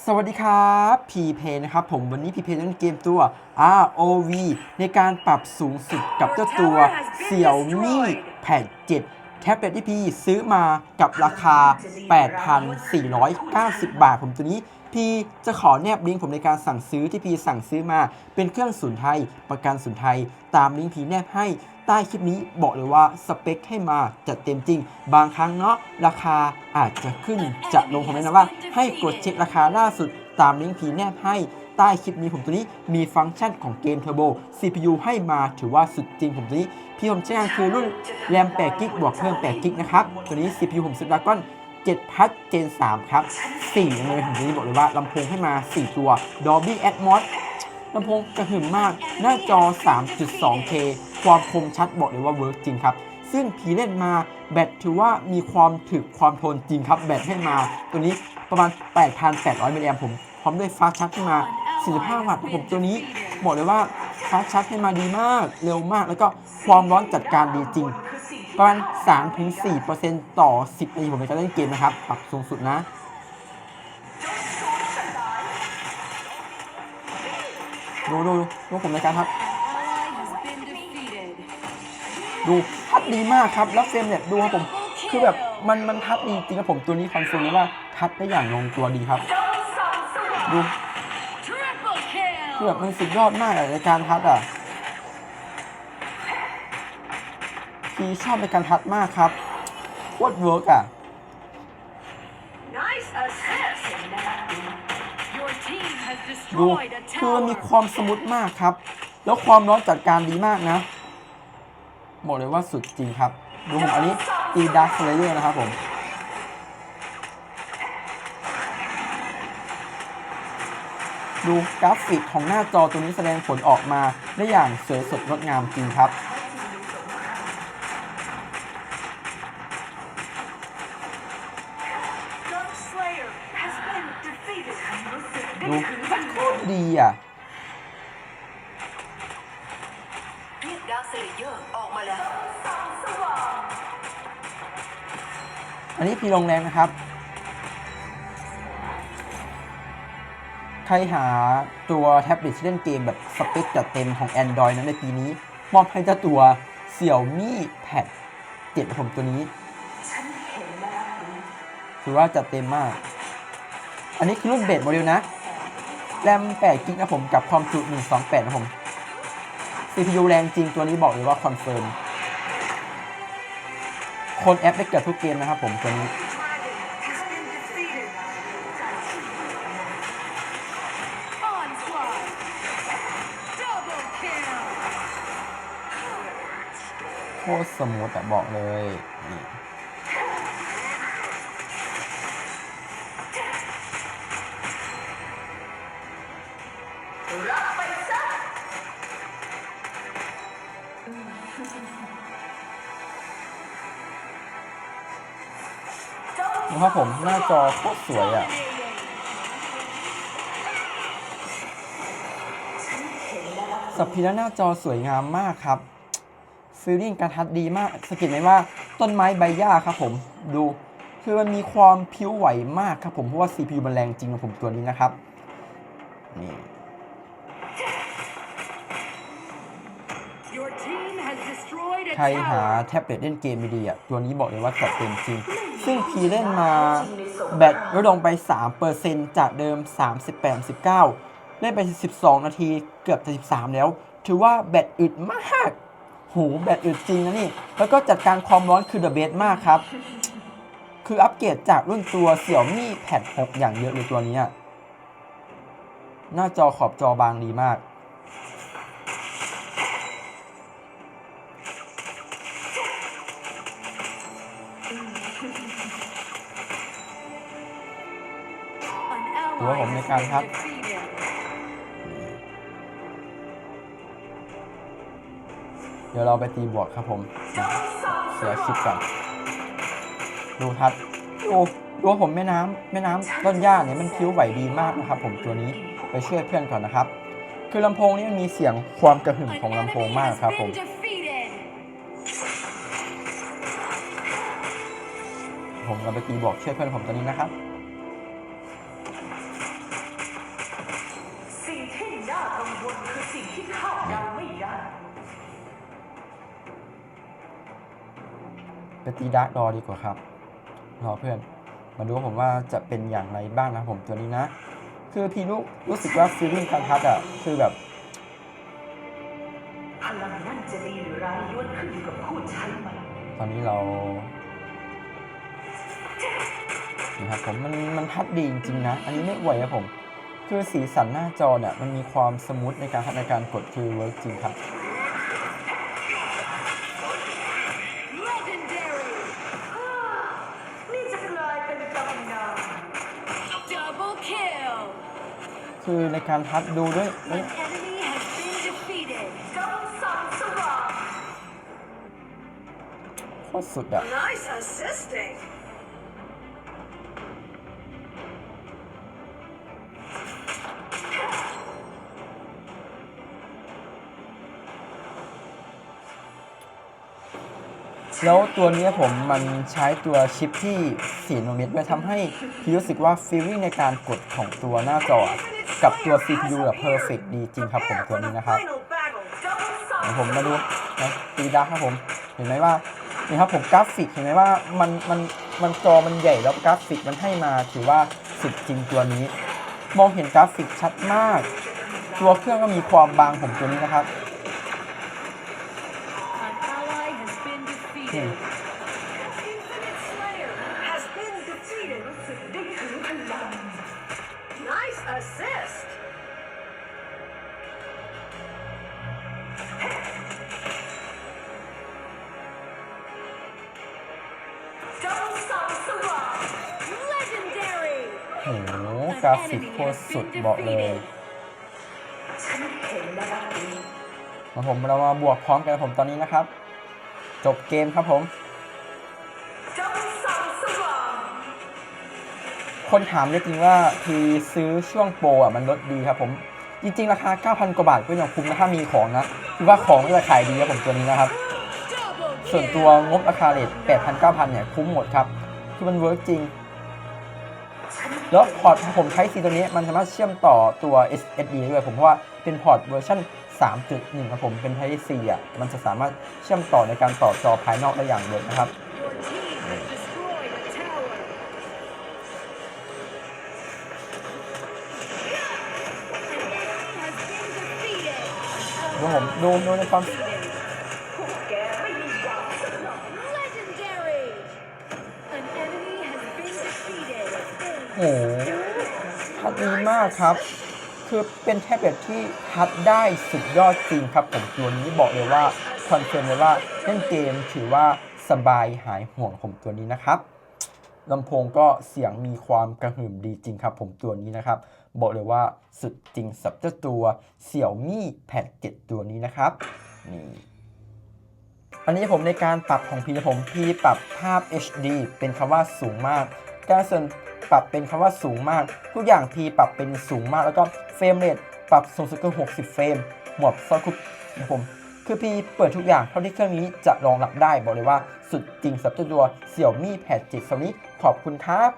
สวัสดีครับพีเพนะครับผมวันนี้พีเพเล่นเกมตัว ROV ในการปรับสูงสุดกับเจ้าตัว Xiaomi Pad 7 แท็บเล็ตที่พี่ซื้อมากับราคา 8,490 บาท ผมตัวนี้พี่จะขอแนบลิงก์ผมในการสั่งซื้อที่พี่สั่งซื้อมา เป็นเครื่องศูนย์ไทย ประกันศูนย์ไทย ตามลิงก์พี่แนบให้ใต้คลิปนี้บอกเลยว่าสเปคให้มาจัดเต็มจริง บางครั้งเนาะราคาอาจจะขึ้นจะลงผมแนะนำว่า ให้กดเช็คราคาล่าสุดตามลิงก์พี่แนบให้ ใต้คลิปนี้ผมตัวนี้มีฟังก์ชันของเกมเทอร์โบ CPU ให้มาถือว่าสุดจริงผมตัวนี้ พี่ผมใช้งานคือรุ่นแรม8กิกบวกเพิ่ม8กิกนะครับ ตัวนี้ CPU ผมซื้อดราก้อน7พัทเจน3ครับ4เลยผมตัวนี้บอกเลยว่าลำโพงให้มา 4 ตัว Dolby Atmos ลำโพงกระหึ่มมาก หน้าจอ 3.2K ความคมชัดบอกเลยว่าเวิร์กจริงครับ ซึ่งผีเล่นมาแบตถือว่ามีความถึกความทนจริงครับ แบตให้มาตัวนี้ประมาณ 8,800มิลลิแอมผมพร้อมด้วยฟ้าชาร์จให้มา 45 วัตต์ผมตัวนี้บอกเลยว่าฟ้าชาร์จให้มาดีมาก เร็วมาก แล้วก็ความร้อนจัดการดีจริง ประมาณ 3-4%ต่อ 10 นาทีผมในการเล่นเกมนะครับ ปรับสูงสุดนะดูดูดูผมในการครับ ดูทัดดีมากครับ แล้วเฟรมเนี่ยดูครับผม คือแบบมันมันทัดดีจริงครับผมตัวนี้คอนเฟิร์มเลยว่าทัดได้อย่างลงตัวดีครับ ดู คือแบบมันสุดยอดมากอะในการทัดอะพี่ชอบในการทัดมากครับโคตรเวิร์กอะ Nice assist. Your team has ดู destroyed a คือมันมี tower. ความสมูทมากครับ แล้วความร้อนจัดการดีมากนะ บอกเลยว่าสุดจริงครับ ดูผมอันนี้ตีดักสเลเยอร์นะครับผม ดูกราฟิกของหน้าจอตัวนี้แสดงผลออกมาได้อย่างสวยสดงดงามจริงครับ ดูโคตรดีอะเรียกดาร์คเซเยอร์ออกมาแล้วอันนี้พีลงแรงนะครับ ใครหาตัวแท็บเล็ตที่เล่นเกมแบบสเปคจัดเต็มของ Android นั้นในปีนี้ มอบให้เจ้าตัว Xiaomi Pad 7ผมตัวนี้ฉันเห็นมาแล้วคุณถือว่าจัดเต็มมาก อันนี้คือรุ่นเบสโมเดลนะ แรม8กิกนะผมกับความจุ128 นะผม CPU แรงจริงตัวนี้บอกเลยว่าคอนเฟิร์มคนแอปได้เกือบทุกเกมนะครับผมตัวนี้ คตรสมูทอะบอกเลยนี่รับไปซะดูครับผมหน้าจอโคตรสวยอะสับพีและหน้าจอสวยงามมากครับ ฟีลลิ่งการทัดดีมากสงเกิดไหมว่าต้นไม้ใบหญ้าครับผมดูคือมันมีความพิ้วไหวมากครับผมเพราะว่า CPU มันแรงจริงของผมตัวนี้นะครับนี่ Your team has destroyed a ใครหา tower. แท็บเล็ตเล่นเกมไม่ดีอะ ตัวนี้บอกเลยว่าจัดเต็มจริง ซึ่งพีเล่นมาแบตลดลงไป 3%จากเดิม 38 19 เล่นไป 12 นาทีเกือบจะ13 แล้ว ถือว่าแบตอึดมากโหแบตอึดจริงนะนี่ แล้วก็จัดการความร้อนคือเดอะเบสมากครับ คืออัปเกรดจากรุ่นตัว Xiaomi Pad 6อย่างเยอะเลยตัวนี้ หน้าจอขอบจอบางดีมาก An ally ถือว่าผมในการครับ เดี๋ยวเราไปตีบวกครับผม เสียคลิปก่อน ดูทัดดูดูผมแม่น้ำแม่น้ำต้นหญ้าเนี่ยมันคิ้วไหวดีมากนะครับ ผมตัวนี้ไปช่วยเพื่อนก่อนนะครับ คือลำโพงนี้มันมีเสียงความกระหึ่มของลำโพงมากครับผม been defeated. ผมเราไปตีบวกช่วยเพื่อนผมตัวนี้นะครับน่ากังวลคือสิ่งที่คาดเดา ไปตีดาร์กรอดีกว่าครับรอเพื่อน มาดูผมว่าจะเป็นอย่างไรบ้างนะผมตัวนี้นะ คือพี่รู้รู้สึกว่าฟีลลิ่งการทัดอะคือแบบพลังนั่นจะดีหรือร้ายล้วนขึ้นอยู่กับผู้ใช้มันตอนนี้เรานี่ครับผมมันมันทัดดีจริงๆนะ อันนี้ไม่ไหวครับผม คือสีสันหน้าจอเนี่ยมันมีความสมูทในการในการกดคือเวิร์กจริงครับ คือในการทัดดูด้วย An enemy has been defeated. จงส่องสว่างโคตรสุดอะ Nice assisting แล้วตัวเนี้ยผมมันใช้ตัวชิปที่4โนเมตรมันทำให้พี่รู้สึกว่าฟีลลิ่งในการกดของตัวหน้าจออะ กับตัว CPU แบบเพอร์เฟกดีจริงครับผมตัวนี้นะครับเดี๋ยวผมมาดูนะตีดาร์กครับผมเห็นไหมว่านี่ครับผมกราฟิกเห็นไหมว่ามันมันมันจอมันใหญ่แล้วกราฟิกมันให้มาถือว่าสุดจริงตัวนี้ มองเห็นกราฟิกชัดมาก ตัวเครื่องก็มีความบางผมตัวนี้นะครับ กราฟิกโคตรสุดบอกเลยมาผมเรามาบวกพร้อมกันผมตอนนี้นะครับ จบเกมครับผม คนถามเยอะจริงว่าทีซื้อช่วงโปรอะมันลดดีครับผม จริงๆ ราคา 9,000 กว่าบาทก็ยังคุ้มนะถ้ามีของนะคือว่าของก็จะขายดีครับผมตัวนี้นะครับ ส่วนตัวงบราคาเลท8,000 9,000 เนี่ยคุ้มหมดครับ คือมันเวิร์กจริง แล้วพอร์ตผมใช้ซีตัวนี้มันสามารถเชื่อมต่อตัว SSD ได้ด้วยผมเพราะว่าเป็นพอร์ตเวอร์ชัน3.1 ครับผมเป็น Type C อะมันจะสามารถเชื่อมต่อในการต่อจอภายนอกได้อย่างเดียวนะครับดูผมดูดูในความ โหทัดดีมากครับ คือเป็นแท็บเล็ตที่ทัดได้สุดยอดจริงครับผมตัวนี้บอกเลยว่าคอนเฟิร์มเลยว่าเล่นเกมถือว่าสบายหายห่วงผมตัวนี้นะครับลำโพงก็เสียงมีความกระหึ่มดีจริงครับผมตัวนี้นะครับ บอกเลยว่าสุดจริงสับเจ้าตัวเสี่ยวมี่แพดเจ็ดตัวนี้นะครับนี่อันนี้ผมในการปรับของพีผมพีปรับภาพ HD เป็นคำว่าสูงมาก การส่วน ปรับเป็นคำว่าสูงมาก ทุกอย่างพีปรับเป็นสูงมาก แล้วก็เฟรมเรทปรับสูงสุดคือ 60 เฟรม หมวดซอฟต์คุปนะผม คือพีเปิดทุกอย่างเท่าที่เครื่องนี้จะรองรับได้ บอกเลยว่าสุดจริงสำหรับตัวเสี่ยวมี่แพด7สำนี้ขอบคุณครับ